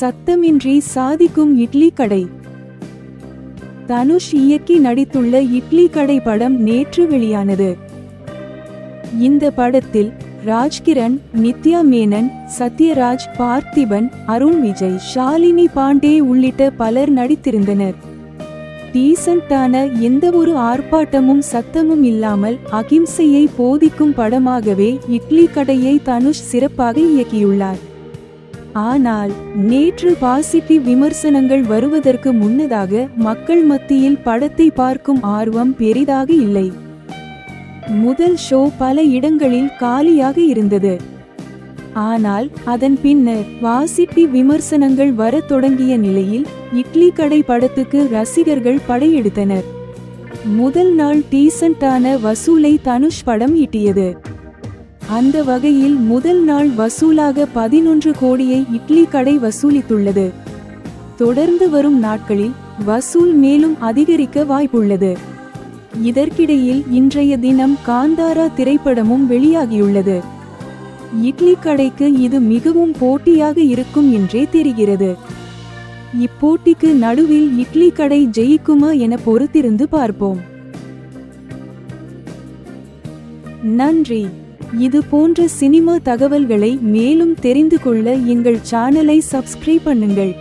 சத்தமின்றி சாதிக்கும் இட்லி கடை. தனுஷ் இயக்கி நடித்துள்ள இட்லி கடை படம் நேற்று வெளியானது. இந்த படத்தில் ராஜ்கிரண் நித்யா மேனன் சத்யராஜ் பார்த்திபன் அருண் விஜய் ஷாலினி பாண்டே உள்ளிட்ட பலர் நடித்திருந்தனர். டீசண்டான எந்த ஒரு ஆர்ப்பாட்டமும் சத்தமும் இல்லாமல் அகிம்சையை போதிக்கும் படமாகவே இட்லி கடையை தனுஷ் சிறப்பாக இயக்கியுள்ளார். ஆனால் நேற்று பாசிட்டிவ் விமர்சனங்கள் வருவதற்கு முன்னதாக மக்கள் மத்தியில் படத்தை பார்க்கும் ஆர்வம் பெரிதாக இல்லை. முதல் ஷோ பல இடங்களில் காலியாக இருந்தது. ஆனால் அதன் பின்னர் பாசிட்டிவ் விமர்சனங்கள் வரத் தொடங்கிய நிலையில் இட்லி கடை படத்துக்கு ரசிகர்கள் படையெடுத்தனர். முதல் நாள் டீசன்டான வசூலை தனுஷ் படம் ஈட்டியது. அந்த வகையில் முதல் நாள் வசூலாக பதினொன்று கோடியை இட்லி கடை வசூலித்துள்ளது. தொடர்ந்து வரும் நாட்களில் வசூல் மேலும் அதிகரிக்க வாய்ப்புள்ளது. இதற்கிடையில் இன்றைய தினம் காந்தாரா திரைப்படமும் வெளியாகியுள்ளது. இட்லி கடைக்கு இது மிகவும் போட்டியாக இருக்கும் என்றே தெரிகிறது. இப்போட்டிக்கு நடுவில் இட்லி கடை ஜெயிக்குமா என பொறுத்திருந்து பார்ப்போம். நன்றி. இது போன்ற சினிமா தகவல்களை மேலும் தெரிந்து கொள்ள எங்கள் சேனலை சப்ஸ்கிரைப் பண்ணுங்கள்.